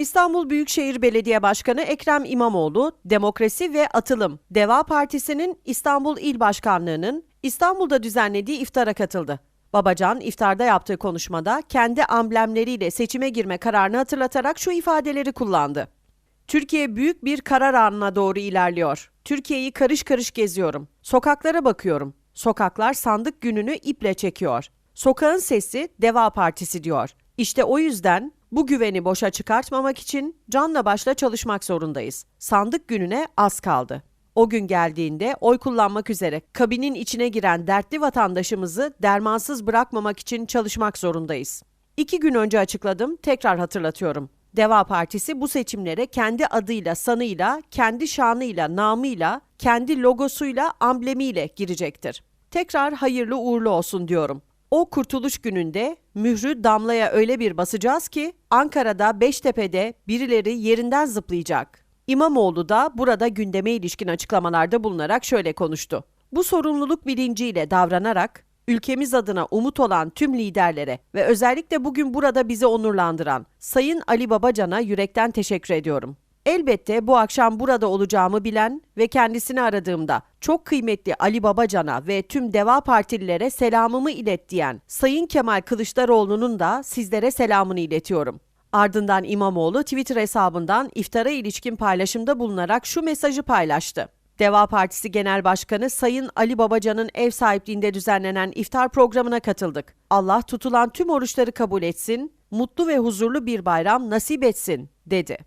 İstanbul Büyükşehir Belediye Başkanı Ekrem İmamoğlu, Demokrasi ve Atılım, Deva Partisi'nin İstanbul İl Başkanlığı'nın İstanbul'da düzenlediği iftara katıldı. Babacan iftarda yaptığı konuşmada kendi amblemleriyle seçime girme kararını hatırlatarak şu ifadeleri kullandı. Türkiye büyük bir karar anına doğru ilerliyor. Türkiye'yi karış karış geziyorum. Sokaklara bakıyorum. Sokaklar sandık gününü iple çekiyor. Sokağın sesi Deva Partisi diyor. İşte o yüzden bu güveni boşa çıkartmamak için canla başla çalışmak zorundayız. Sandık gününe az kaldı. O gün geldiğinde oy kullanmak üzere kabinin içine giren dertli vatandaşımızı dermansız bırakmamak için çalışmak zorundayız. İki gün önce açıkladım, tekrar hatırlatıyorum. Deva Partisi bu seçimlere kendi adıyla, sanıyla, kendi şanıyla, namıyla, kendi logosuyla, amblemiyle girecektir. Tekrar hayırlı uğurlu olsun diyorum. O kurtuluş gününde mührü damlaya öyle bir basacağız ki Ankara'da Beştepe'de birileri yerinden zıplayacak. İmamoğlu da burada gündeme ilişkin açıklamalarda bulunarak şöyle konuştu. Bu sorumluluk bilinciyle davranarak ülkemiz adına umut olan tüm liderlere ve özellikle bugün burada bizi onurlandıran Sayın Ali Babacan'a yürekten teşekkür ediyorum. Elbette bu akşam burada olacağımı bilen ve kendisini aradığımda çok kıymetli Ali Babacan'a ve tüm Deva Partililere selamımı ilet diyen Sayın Kemal Kılıçdaroğlu'nun da sizlere selamını iletiyorum. Ardından İmamoğlu Twitter hesabından iftara ilişkin paylaşımda bulunarak şu mesajı paylaştı. Deva Partisi Genel Başkanı Sayın Ali Babacan'ın ev sahipliğinde düzenlenen iftar programına katıldık. Allah tutulan tüm oruçları kabul etsin, mutlu ve huzurlu bir bayram nasip etsin, dedi.